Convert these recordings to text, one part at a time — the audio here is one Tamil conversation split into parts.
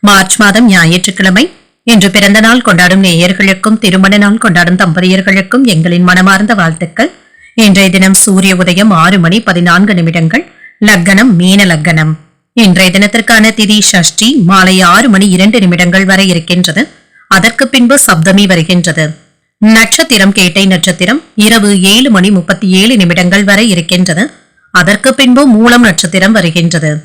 மார்ச் மாதம் ஞாயிற்றுக்கிழமை. இன்று பிறந்த நாள் கொண்டாடும் நேயர்களுக்கும் திருமண நாள் கொண்டாடும் தம்பதியர்களுக்கும் எங்களின் மனமார்ந்த வாழ்த்துக்கள். இன்றைய தினம் சூரிய உதயம் ஆறு மணி பதினான்கு நிமிடங்கள். லக்கணம் மீன லக்கணம். இன்றைய தினத்திற்கான திதி ஷஷ்டி மாலை ஆறு மணி இரண்டு நிமிடங்கள் வரை இருக்கின்றது. அதற்கு பின்பு சப்தமி வருகின்றது. நட்சத்திரம் கேட்டை நட்சத்திரம் இரவு ஏழு மணி முப்பத்தி ஏழு நிமிடங்கள் வரை இருக்கின்றது. அதற்கு பின்பு மூலம் நட்சத்திரம் வருகின்றது.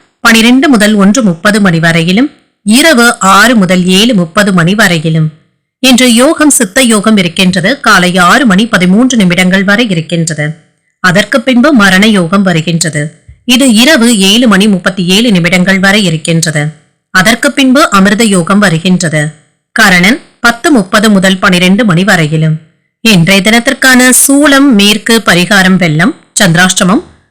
பனிரெண்டு முதல் ஒன்று முப்பது மணி வரையிலும் இரவு ஆறு முதல் ஏழு முப்பது மணி வரையிலும். இன்று யோகம் சித்த யோகம் இருக்கின்றது. காலை ஆறு மணி பதிமூன்று நிமிடங்கள் வரை இருக்கின்றது. அதற்கு பின்பு மரண யோகம் வருகின்றது. இது இரவு ஏழு மணி முப்பத்தி ஏழு நிமிடங்கள் வரை இருக்கின்றது. அதற்கு பின்பு அமிர்த யோகம் வருகின்றது. கரணன் பத்து முப்பது முதல் பனிரெண்டு மணி வரையிலும். இன்றைய தினத்திற்கான சூளம் மேற்கு பரிகாரம் வெள்ளம் சந்திராஷ்டமம்